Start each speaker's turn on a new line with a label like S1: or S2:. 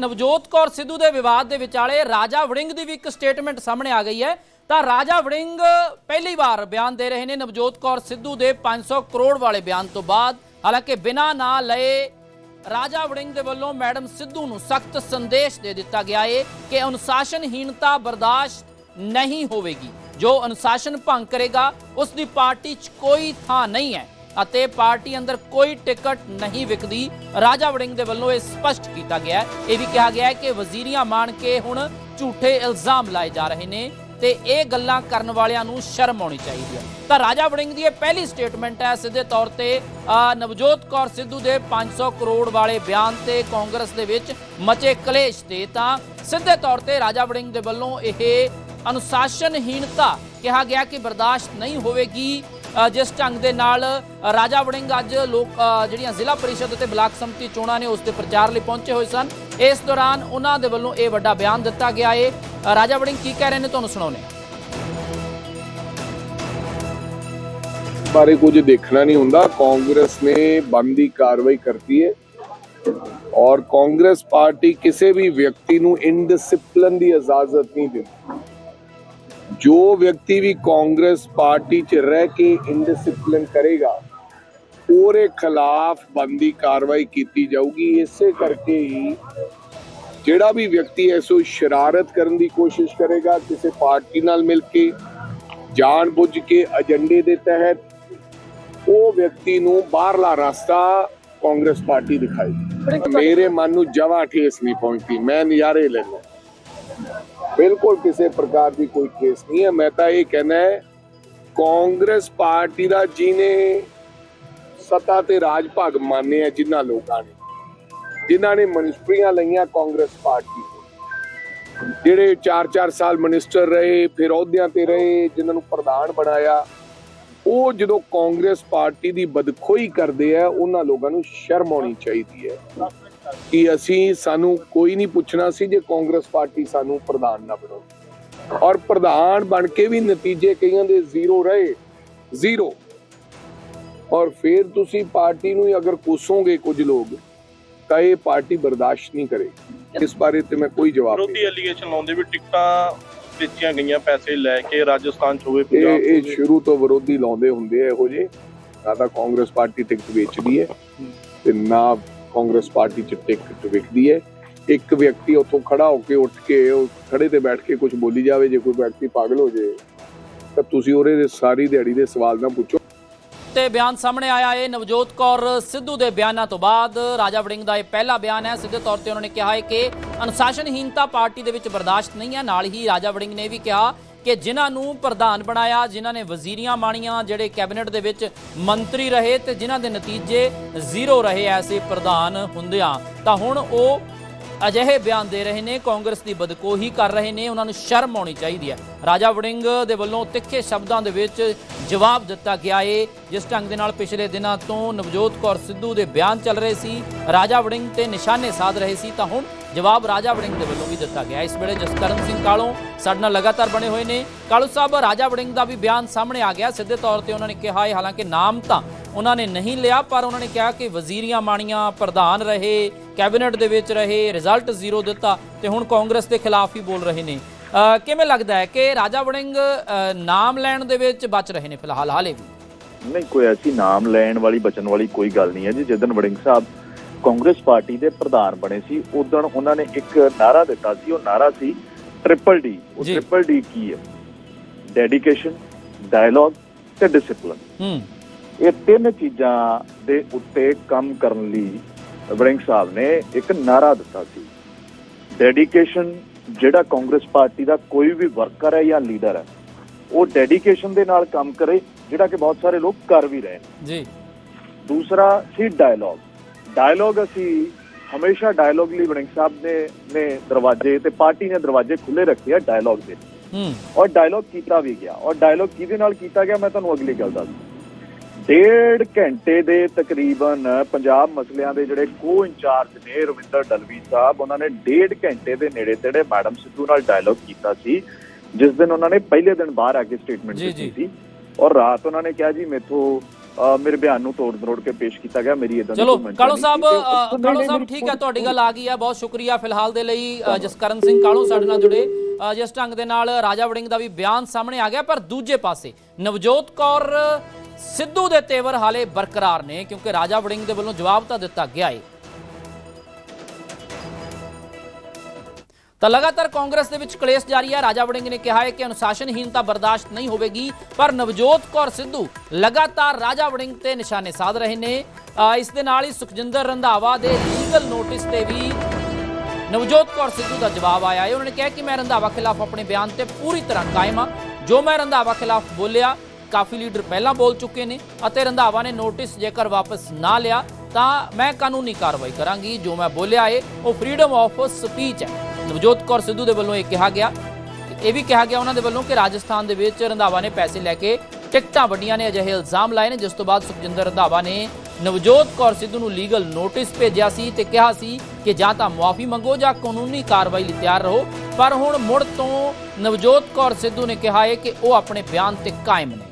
S1: ਨਵਜੋਤ ਕੌਰ ਸਿੱਧੂ ਦੇ ਵਿਵਾਦ ਦੇ ਵਿਚਾਲੇ ਰਾਜਾ ਵੜਿੰਗ ਦੀ ਵੀ ਇੱਕ ਸਟੇਟਮੈਂਟ ਸਾਹਮਣੇ ਆ ਗਈ ਹੈ। ਤਾਂ ਰਾਜਾ ਵੜਿੰਗ ਪਹਿਲੀ ਵਾਰ ਬਿਆਨ ਦੇ ਰਹੇ ਨੇ ਨਵਜੋਤ ਕੌਰ ਸਿੱਧੂ ਦੇ 500 ਕਰੋੜ ਵਾਲੇ ਬਿਆਨ ਤੋਂ ਬਾਅਦ। ਹਾਲਾਂਕਿ ਬਿਨਾਂ ਨਾਂ ਲਏ ਰਾਜਾ ਵੜਿੰਗ ਦੇ ਵੱਲੋਂ ਮੈਡਮ ਸਿੱਧੂ ਨੂੰ ਸਖਤ ਸੰਦੇਸ਼ ਦੇ ਦਿੱਤਾ ਗਿਆ ਏ ਕਿ ਅਨੁਸ਼ਾਸਨਹੀਣਤਾ ਬਰਦਾਸ਼ਤ ਨਹੀਂ ਹੋਵੇਗੀ। ਜੋ ਅਨੁਸ਼ਾਸਨ ਭੰਗ ਕਰੇਗਾ, ਉਸ ਦੀ ਪਾਰਟੀ 'ਚ ਕੋਈ ਥਾਂ ਨਹੀਂ ਹੈ। ਅਤੇ ਪਾਰਟੀ ਅੰਦਰ ਕੋਈ ਟਿਕਟ ਨਹੀਂ ਵਿਕਦੀ। ਰਾਜਾ ਵੜਿੰਗ ਦੇ ਵੱਲੋਂ ਇਹ ਸਪਸ਼ਟ ਕੀਤਾ ਗਿਆ ਇਹ ਵੀ ਕਿਹਾ ਗਿਆ ਹੈ ਕਿ ਵਜ਼ੀਰੀਆਂ ਮਾਣ ਕੇ ਹੁਣ ਝੂਠੇ ਇਲਜ਼ਾਮ ਲਾਏ ਜਾ ਰਹੇ ਨੇ ਤੇ ਇਹ ਗੱਲਾਂ ਕਰਨ ਵਾਲਿਆਂ ਨੂੰ ਸ਼ਰਮ ਆਉਣੀ ਚਾਹੀਦੀ ਹੈ। ਤਾਂ ਰਾਜਾ ਵੜਿੰਗ ਦੀ ਇਹ ਪਹਿਲੀ ਸਟੇਟਮੈਂਟ ਹੈ। ਸਿੱਧੇ ਤੌਰ ਤੇ ਅ, ਨਵਜੋਤ ਕੌਰ ਸਿੱਧੂ ਦੇ 500 ਕਰੋੜ ਵਾਲੇ ਬਿਆਨ ਤੇ ਕਾਂਗਰਸ ਦੇ ਵਿੱਚ ਮਚੇ ਕਲੇਸ਼ ਤੇ ਤਾਂ ਸਿੱਧੇ ਤੌਰ ਤੇ ਰਾਜਾ ਵੜਿੰਗ ਦੇ ਵੱਲੋਂ ਇਹ ਅਨੁਸ਼ਾਸਨਹੀਣਤਾ ਕਿਹਾ ਗਿਆ ਕਿ ਬਰਦਾਸ਼ਤ ਨਹੀਂ ਹੋਵੇਗੀ। ਜਿਸ ਢੰਗ ਦੇ ਨਾਲ ਰਾਜਾ ਵੜਿੰਗ ਅੱਜ ਲੋਕ ਜਿਹੜੀਆਂ ਜ਼ਿਲ੍ਹਾ ਪਰਿਸ਼ਦ ਅਤੇ ਬਲਾਕ ਸੰਮਤੀ ਚੋਣਾਂ ਨੇ ਉਸ ਦੇ ਪ੍ਰਚਾਰ ਲਈ ਪਹੁੰਚੇ ਹੋਏ ਸਨ। ਇਸ ਦੌਰਾਨ ਉਹਨਾਂ ਦੇ ਵੱਲੋਂ ਇਹ ਵੱਡਾ ਬਿਆਨ ਦਿੱਤਾ ਗਿਆ ਹੈ ਰਾਜਾ ਵੜਿੰਗ ਕੀ ਕਹਿ ਰਹੇ ਨੇ, ਤੁਹਾਨੂੰ ਸੁਣਾਉਂਦੇ
S2: ਬਾਰੇ ਕੁਝ ਦੇਖਣਾ ਨਹੀਂ ਹੁੰਦਾ। ਕਾਂਗਰਸ ਨੇ ਬੰਦੀ ਕਾਰਵਾਈ ਕਰਤੀ ਹੈ ਔਰ ਕਾਂਗਰਸ ਪਾਰਟੀ ਕਿਸੇ ਵੀ ਵਿਅਕਤੀ ਨੂੰ ਇਨਡਿਸਪਲਿਨ ਦੀ ਇਜਾਜ਼ਤ ਨਹੀਂ ਦਿੰਦੀ। ਜੋ ਵਿਅਕਤੀ ਵੀ ਕਾਂਗਰਸ ਪਾਰਟੀ 'ਚ ਰਹਿ ਕੇ ਇਨਡਿਸਪਲਿਨ ਕਰੇਗਾ ਉਹਦੇ ਖਿਲਾਫ ਬੰਦੀ ਕਾਰਵਾਈ ਕੀਤੀ ਜਾਊਗੀ। ਇਸੇ ਕਰਕੇ ਹੀ ਜਿਹੜਾ ਵੀ ਵਿਅਕਤੀ ਐਸੋ ਸ਼ਰਾਰਤ ਕਰਨ ਦੀ ਕੋਸ਼ਿਸ਼ ਕਰੇਗਾ ਕਿਸੇ ਪਾਰਟੀ ਨਾਲ ਮਿਲ ਕੇ ਜਾਣ ਬੁੱਝ ਕੇ ਏਜੰਡੇ ਦੇ ਤਹਿਤ ਉਹ ਵਿਅਕਤੀ ਨੂੰ ਬਾਹਰਲਾ ਰਸਤਾ ਕਾਂਗਰਸ ਪਾਰਟੀ ਦਿਖਾਈ ਮੇਰੇ ਮਨ ਨੂੰ ਜਵਾ ਠੇਸ ਨਹੀਂ ਪਹੁੰਚਦੀ ਮੈਂ ਨਜ਼ਾਰੇ ਲੈਣਾ ਬਿਲਕੁਲ ਕਿਸੇ ਪ੍ਰਕਾਰ ਦੀ ਕੋਈ ਕੇਸ ਨਹੀਂ ਹੈ। ਮੈਂ ਤਾਂ ਇਹ ਕਹਿਣਾ ਹੈ, ਕਾਂਗਰਸ ਪਾਰਟੀ ਦਾ ਜਿਹਨੇ ਸੱਤਾ ਤੇ ਰਾਜ ਭਾਗ ਮਾਨੇ ਆ ਜਿਨ੍ਹਾਂ ਲੋਕਾਂ ਨੇ, ਜਿਨ੍ਹਾਂ ਨੇ ਮਨਿਸਟਰੀਆਂ ਲਈਆਂ ਕਾਂਗਰਸ ਪਾਰਟੀ ਜਿਹੜੇ 4-4 ਸਾਲ ਮਿਨਿਸਟਰ ਰਹੇ, ਫਿਰ ਅਹੁਦਿਆਂ ਤੇ ਰਹੇ, ਜਿਨ੍ਹਾਂ ਨੂੰ ਪ੍ਰਧਾਨ ਬਣਾਇਆ, ਉਹ ਜਦੋਂ ਕਾਂਗਰਸ ਪਾਰਟੀ ਦੀ ਬਦਖੋਈ ਕਰਦੇ ਆ, ਉਹਨਾਂ ਲੋਕਾਂ ਨੂੰ ਸ਼ਰਮ ਆਉਣੀ ਚਾਹੀਦੀ ਹੈ। ਕਿ ਅਸੀਂ ਸਾਨੂੰ ਕੋਈ ਨਹੀਂ ਪੁੱਛਣਾ ਸੀ ਜੇ ਕਾਂਗਰਸ ਪਾਰਟੀ ਸਾਨੂੰ ਪ੍ਰਧਾਨ ਨਾ ਬਣਾਉਂਦੀ ਔਰ ਪ੍ਰਧਾਨ ਬਣ ਕੇ ਵੀ ਨਤੀਜੇ ਕਈਆਂ ਦੇ ਜ਼ੀਰੋ ਰਹੇ ਜ਼ੀਰੋ। ਔਰ ਫਿਰ ਤੁਸੀਂ ਪਾਰਟੀ ਨੂੰ ਹੀ ਅਗਰ ਕੋਸੋਗੇ ਕੁਝ ਲੋਕ ਤਾਂ ਇਹ ਪਾਰਟੀ ਬਰਦਾਸ਼ਤ ਨਹੀਂ ਕਰੇਗੀ ਇਸ ਬਾਰੇ ਤੇ ਮੈਂ ਕੋਈ ਜਵਾਬ ਨਹੀਂ
S3: ਵਿਰੋਧੀ ਐਲੀਗੇਸ਼ਨ ਲਾਉਂਦੇ ਵੀ ਟਿਕਟਾਂ ਵੇਚੀਆਂ ਗਈਆਂ ਪੈਸੇ ਲੈ ਕੇ ਰਾਜਸਥਾਨ ਚ ਹੋਵੇ ਪੰਜਾਬ
S2: ਇਹ ਸ਼ੁਰੂ ਤੋਂ ਵਿਰੋਧੀ ਲਾਉਂਦੇ ਹੁੰਦੇ ਇਹੋ ਜੇ ਨਾ ਤਾਂ ਕਾਂਗਰਸ ਪਾਰਟੀ ਟਿਕਟ ਵੇਚਦੀ ਹੈ ਤੇ ਨਾ ਕਾਂਗਰਸ ਪਾਰਟੀ ਚ ਟਿਕਟ ਵਿਕਦੀ ਹੈ। ਇੱਕ ਵਿਅਕਤੀ ਉੱਥੋਂ ਖੜਾ ਹੋ ਕੇ ਉੱਠ ਕੇ ਖੜੇ ਤੇ ਬੈਠ ਕੇ ਕੁਝ ਬੋਲੀ ਜਾਵੇ, ਜੇ ਕੋਈ ਵਿਅਕਤੀ ਪਾਗਲ ਹੋ ਜੇ, ਤਾਂ ਤੁਸੀਂ ਉਹਦੇ ਸਾਰੀ ਦਿਹਾੜੀ ਦੇ ਸਵਾਲ ਨਾ ਪੁੱਛੋ।
S1: ਤੇ ਬਿਆਨ ਸਾਹਮਣੇ ਆਇਆ ਹੈ, ਨਵਜੋਤ ਕੌਰ ਸਿੱਧੂ ਦੇ ਬਿਆਨਾਂ ਤੋਂ ਬਾਅਦ ਰਾਜਾ ਵੜਿੰਗ ਦਾ ਇਹ ਪਹਿਲਾ ਬਿਆਨ ਹੈ। ਸਿੱਧੇ ਤੌਰ ਤੇ ਉਹਨਾਂ ਨੇ ਕਿਹਾ ਹੈ ਕਿ ਅਨੁਸ਼ਾਸਨਹੀਨਤਾ ਪਾਰਟੀ ਦੇ ਵਿੱਚ ਬਰਦਾਸ਼ਤ ਨਹੀਂ ਹੈ। ਨਾਲ ਹੀ ਰਾਜਾ ਵੜਿੰਗ ਨੇ ਵੀ ਕਿਹਾ ਕਿ ਜਿਨ੍ਹਾਂ ਨੂੰ ਪ੍ਰਧਾਨ ਬਣਾਇਆ, ਜਿਨ੍ਹਾਂ ਨੇ ਵਜ਼ੀਰੀਆਂ ਮਾਣੀਆਂ, ਜਿਹੜੇ ਕੈਬਨਿਟ ਦੇ ਵਿੱਚ ਮੰਤਰੀ ਰਹੇ ਤੇ ਜਿਨ੍ਹਾਂ ਦੇ ਨਤੀਜੇ ਜ਼ੀਰੋ ਰਹੇ ਐਸੇ ਪ੍ਰਧਾਨ ਹੁੰਦਿਆਂ। ਤਾਂ ਹੁਣ ਉਹ ਅਜਿਹੇ ਬਿਆਨ ਦੇ ਰਹੇ ਨੇ, ਕਾਂਗਰਸ ਦੀ ਬਦਕੋਹੀ ਕਰ ਰਹੇ ਨੇ, ਉਹਨਾਂ ਨੂੰ ਸ਼ਰਮ ਆਉਣੀ ਚਾਹੀਦੀ ਹੈ। ਰਾਜਾ ਵੜਿੰਗ ਦੇ ਵੱਲੋਂ ਤਿੱਖੇ ਸ਼ਬਦਾਂ ਦੇ ਵਿੱਚ ਜਵਾਬ ਦਿੱਤਾ ਗਿਆ ਏ, ਜਿਸ ਢੰਗ ਦੇ ਨਾਲ ਪਿਛਲੇ ਦਿਨਾਂ ਤੋਂ ਨਵਜੋਤ ਕੌਰ ਸਿੱਧੂ ਦੇ ਬਿਆਨ ਚੱਲ ਰਹੇ ਸੀ, ਰਾਜਾ ਵੜਿੰਗ ਤੇ ਨਿਸ਼ਾਨੇ ਸਾਧ ਰਹੇ ਸੀ, ਤਾਂ ਹੁਣ ਜਵਾਬ ਰਾਜਾ ਵੜਿੰਗ ਦੇ ਵੱਲੋਂ ਵੀ ਦਿੱਤਾ ਗਿਆ। ਇਸ ਵੇਲੇ ਜਸਕਰਨ ਸਿੰਘ ਕਾਲੋਂ ਸਾਡੇ ਨਾਲ ਲਗਾਤਾਰ ਬਣੇ ਹੋਏ ਨੇ। ਕਾਲੂ ਸਾਹਿਬ, ਰਾਜਾ ਵੜਿੰਗ ਦਾ ਵੀ ਬਿਆਨ ਸਾਹਮਣੇ ਆ ਗਿਆ। ਸਿੱਧੇ ਤੌਰ ਤੇ ਉਹਨਾਂ ਨੇ ਕਿਹਾ ਹੈ ਹਾਲਾਂਕਿ ਨਾਮ ਤਾਂ ਉਹਨਾਂ ਨੇ ਨਹੀਂ ਲਿਆ ਪਰ ਉਹਨਾਂ ਨੇ ਕਿਹਾ ਕਿ ਵਜ਼ੀਰੀਆਂ ਮਾਣੀਆਂ ਪ੍ਰਧਾਨ ਰਹੇ ਕੈਬਨਿਟ ਦੇ ਵਿੱਚ ਰਹੇ ਰਿਜ਼ਲਟ ਜ਼ੀਰੋ ਦਿੱਤਾ ਤੇ ਹੁਣ ਕਾਂਗਰਸ ਦੇ ਖਿਲਾਫ ਹੀ ਬੋਲ ਰਹੇ ਨੇ। ਕਿਵੇਂ ਲੱਗਦਾ ਹੈ ਕਿ ਰਾਜਾ ਵੜਿੰਗ ਨਾਮ ਲੈਣ ਦੇ ਵਿੱਚ ਬਚ ਰਹੇ ਨੇ ਫਿਲਹਾਲ ਹਾਲੇ ਵੀ?
S4: ਨਹੀਂ ਕੋਈ ਐਸੀ ਨਾਮ ਲੈਣ ਵਾਲੀ ਬਚਣ ਵਾਲੀ ਕੋਈ ਗੱਲ ਨਹੀਂ ਹੈ ਜੀ। ਜਦੋਂ ਵੜਿੰਗ ਸਾਹਿਬ ਕਾਂਗਰਸ ਪਾਰਟੀ ਦੇ ਪ੍ਰਧਾਨ ਬਣੇ ਸੀ ਉਦੋਂ ਉਹਨਾਂ ਨੇ ਇੱਕ ਨਾਰਾ ਦਿੱਤਾ ਸੀ ਉਹ ਨਾਰਾ ਸੀ ਟ੍ਰਿਪਲ ਡੀ ਉਹ। ਟ੍ਰਿਪਲ ਡੀ ਕੀ ਹੈ? ਡੈਡੀਕੇਸ਼ਨ ਡਾਇਲੌਗ ਤੇ ਡਿਸਪਲਿਨ
S1: ਹੂੰ।
S4: ਇਹ ਤਿੰਨ ਚੀਜ਼ਾਂ ਦੇ ਉੱਤੇ ਕੰਮ ਕਰਨ ਲਈ ਵੜਿੰਗ ਸਾਹਿਬ ਨੇ ਇੱਕ ਨਾਰਾ ਦਿੱਤਾ ਸੀ। ਡੈਡੀਕੇਸ਼ਨ ਜਿਹੜਾ ਕਾਂਗਰਸ ਪਾਰਟੀ ਦਾ ਕੋਈ ਵੀ ਵਰਕਰ ਹੈ ਜਾਂ ਲੀਡਰ ਹੈ ਉਹ ਡੈਡੀਕੇਸ਼ਨ ਦੇ ਨਾਲ ਕੰਮ ਕਰੇ ਜਿਹੜਾ ਕਿ ਬਹੁਤ ਸਾਰੇ ਲੋਕ ਕਰ ਵੀ ਰਹੇ ਨੇ।
S1: ਜੀ।
S4: ਦੂਸਰਾ ਸੀ ਡਾਇਲੌਗ ਡਾਇਲੌਗ ਅਸੀਂ ਹਮੇਸ਼ਾ ਡਾਇਲੌਗ ਲਈ ਵੜਿੰਗ ਸਾਹਿਬ ਨੇ ਨੇ ਦਰਵਾਜ਼ੇ ਤੇ ਪਾਰਟੀ ਨੇ ਦਰਵਾਜ਼ੇ ਖੁੱਲੇ ਰੱਖੇ ਆ ਡਾਇਲੌਗ ਦੇ।
S1: ਹੂੰ।
S4: ਔਰ ਡਾਇਲੌਗ ਕੀਤਾ ਵੀ ਗਿਆ। ਔਰ ਡਾਇਲੌਗ ਕਿਹਦੇ ਨਾਲ ਕੀਤਾ ਗਿਆ ਮੈਂ ਤੁਹਾਨੂੰ ਅਗਲੀ ਗੱਲ ਦੱਸਦਾ। ਡੇਢ ਘੰਟੇ ਦੇ ਤਕਰੀਬਨ ਪੰਜਾਬ ਮਸਲਿਆਂ ਦੇ ਜਿਹੜੇ ਕੋ ਇੰਚਾਰਜ ਨੇ ਰਵਿੰਦਰ ਡਲਵੀ ਸਾਹਿਬ ਉਹਨਾਂ ਨੇ ਡੇਢ ਘੰਟੇ ਦੇ ਨੇੜੇ ਤੇੜੇ ਮੈਡਮ ਸਿੱਧੂ ਨਾਲ ਡਾਇਲੌਗ ਕੀਤਾ ਸੀ ਜਿਸ ਦਿਨ ਉਹਨਾਂ ਨੇ ਪਹਿਲੇ ਦਿਨ ਬਾਹਰ ਆ ਕੇ ਸਟੇਟਮੈਂਟ ਦਿੱਤੀ। ਸੀ ਔਰ ਰਾਤ ਉਹਨਾਂ ਨੇ ਕਿਹਾ ਜੀ ਮੇਥੋਂ ਮੇਰੇ ਬਿਆਨ ਨੂੰ ਤੋੜ ਮਰੋੜ ਕੇ ਪੇਸ਼ ਕੀਤਾ ਗਿਆ ਮੇਰੀ ਇਦਾਂ
S1: ਚਲੋ ਕਾਲੋ ਸਾਹਿਬ ਕਾਲੋ ਸਾਹਿਬ ਠੀਕ ਹੈ ਤੁਹਾਡੀ ਗੱਲ ਆ ਗਈ ਹੈ ਬਹੁਤ ਸ਼ੁਕਰੀਆ ਫਿਲਹਾਲ ਦੇ ਲਈ ਜਸਕਰਨ ਸਿੰਘ ਕਾਲੋ ਸਾਡੇ ਨਾਲ ਜੁੜੇ। ਜਿਸ ਢੰਗ ਦੇ ਨਾਲ ਰਾਜਾ ਵੜਿੰਗ ਦਾ ਵੀ ਬਿਆਨ ਸਾਹਮਣੇ ਆ ਗਿਆ ਪਰ ਦੂਜੇ ਪਾਸੇ ਨਵਜੋਤ ਕੌਰ ਸਿੱਧੂ ਦੇ ਤੇਵਰ ਹਾਲੇ ਬਰਕਰਾਰ ਨੇ, ਕਿਉਂਕਿ ਰਾਜਾ ਵੜਿੰਗ ਦੇ ਵੱਲੋਂ ਜਵਾਬ ਤਾਂ ਦਿੱਤਾ ਗਿਆ ਹੈ ਤਾਂ ਲਗਾਤਾਰ ਕਾਂਗਰਸ ਦੇ ਵਿੱਚ ਕਲੇਸ਼ ਜਾਰੀ ਹੈ ਰਾਜਾ ਵੜਿੰਗ ਨੇ ਕਿਹਾ ਹੈ ਕਿ ਅਨੁਸ਼ਾਸਨਹੀਨਤਾ ਬਰਦਾਸ਼ਤ ਨਹੀਂ ਹੋਵੇਗੀ, ਪਰ ਨਵਜੋਤ ਕੌਰ ਸਿੱਧੂ ਲਗਾਤਾਰ ਰਾਜਾ ਵੜਿੰਗ ਤੇ ਨਿਸ਼ਾਨੇ ਸਾਧ ਰਹੇ ਨੇ। ਇਸ ਦੇ ਨਾਲ ਹੀ ਸੁਖਜਿੰਦਰ ਰੰਧਾਵਾ ਦੇ ਲੀਗਲ ਨੋਟਿਸ ਤੇ ਵੀ ਨਵਜੋਤ ਕੌਰ ਸਿੱਧੂ ਦਾ ਜਵਾਬ ਆਇਆ ਹੈ ਉਹਨਾਂ ਨੇ ਕਿਹਾ ਕਿ ਮੈਂ ਰੰਧਾਵਾ ਖਿਲਾਫ ਆਪਣੇ ਬਿਆਨ ਤੇ ਪੂਰੀ ਤਰ੍ਹਾਂ ਕਾਇਮ ਹਾਂ ਜੋ ਮੈਂ ਰੰਧਾਵਾ ਖਿਲਾਫ ਬੋਲਿਆ ਕਾਫੀ ਲੀਡਰ ਪਹਿਲਾਂ ਬੋਲ ਚੁੱਕੇ ਨੇ ਅਤੇ ਰੰਧਾਵਾ ਨੇ ਨੋਟਿਸ ਜੇਕਰ ਵਾਪਸ ਨਾ ਲਿਆ ਤਾਂ ਮੈਂ ਕਾਨੂੰਨੀ ਕਾਰਵਾਈ ਕਰਾਂਗੀ। ਜੋ ਮੈਂ ਬੋਲਿਆ ਏ, ਉਹ ਫਰੀडम ਆਫ ਸਪੀਚ ਹੈ। ਨਵਜੋਤ ਕੌਰ ਸਿੱਧੂ ਦੇ ਵੱਲੋਂ ਇਹ ਕਿਹਾ ਗਿਆ ਇਹ ਵੀ ਕਿਹਾ ਗਿਆ ਉਹਨਾਂ ਦੇ ਵੱਲੋਂ ਕਿ ਰਾਜਸਥਾਨ ਦੇ ਵਿੱਚ ਰੰਧਾਵਾ ਨੇ ਪੈਸੇ ਲੈ ਕੇ ਟਿਕਟਾਂ ਵੱਡੀਆਂ ਨੇ, ਅਜਿਹੇ ਇਲਜ਼ਾਮ ਲਾਏ ਨੇ, ਜਿਸ ਤੋਂ ਬਾਅਦ ਸੁਖਜਿੰਦਰ ਰੰਧਾਵਾ ਨੇ ਨਵਜੋਤ ਕੌਰ ਸਿੱਧੂ ਨੂੰ ਲੀਗਲ ਨੋਟਿਸ ਭੇਜਿਆ ਸੀ ਤੇ ਕਿਹਾ ਸੀ ਕਿ ਜਾਂ ਤਾਂ ਮੁਆਫੀ ਮੰਗੋ ਜਾਂ ਕਾਨੂੰਨੀ ਕਾਰਵਾਈ ਲਈ ਤਿਆਰ ਰਹੋ। ਪਰ ਹੁਣ ਮੁੜ ਤੋਂ ਨਵਜੋਤ ਕੌਰ ਸਿੱਧੂ ਨੇ ਕਿਹਾ ਹੈ ਕਿ ਉਹ ਆਪਣੇ ਬਿਆਨ ਤੇ ਕਾਇਮ ਨੇ।